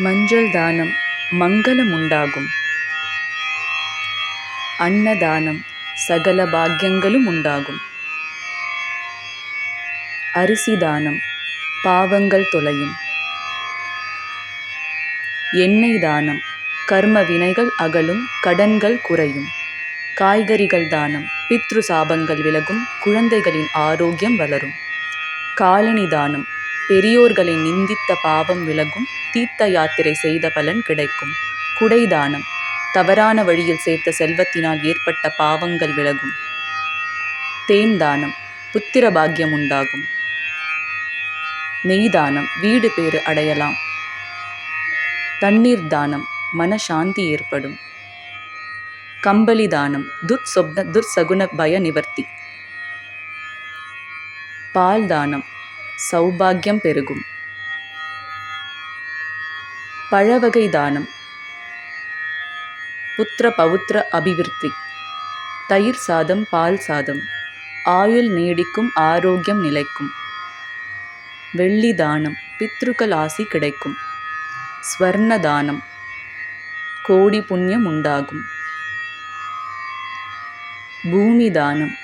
மஞ்சள் தானம் மங்களம் உண்டாகும். அன்னதானம் சகல பாக்கியங்களும் உண்டாகும். அரிசி தானம் பாவங்கள் தொலையும். எண்ணெய் தானம் கர்ம வினைகள் அகலும் கடன்கள் குறையும். காய்கறிகள் தானம் பித்ரு சாபங்கள் விலகும் குழந்தைகளின் ஆரோக்கியம் வளரும். காலனி தானம் பெரியோர்களை நிந்தித்த பாவம் விலகும் தீர்த்த யாத்திரை செய்த பலன் கிடைக்கும். குடை தானம் தவறான வழியில் சேர்த்த செல்வத்தினால் ஏற்பட்ட பாவங்கள் விலகும். தேன் தானம் புத்திர பாக்கியம் உண்டாகும். நெய் தானம் வீடு பேறு அடையலாம். தண்ணீர் தானம். மனசாந்தி ஏற்படும். கம்பளி தானம். துர்சொப்ன துர்சகுண பய நிவர்த்தி. பால் தானம். சௌபாக்கியம் பெருகும். பழவகை தானம். புத்திர பவுத்திர அபிவிருத்தி. தயிர் சாதம் பால் சாதம். ஆயுள் நீடிக்கும் ஆரோக்கியம் நிலைக்கும். வெள்ளி தானம் பித்ருக்கள் ஆசி கிடைக்கும். ஸ்வர்ண தானம். கோடி புண்ணியம் உண்டாகும். பூமி தானம்.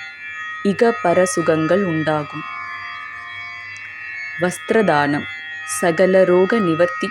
இக பர சுகங்கள் உண்டாகும். வஸ்திரதானம் சகல ரோக நிவர்த்தி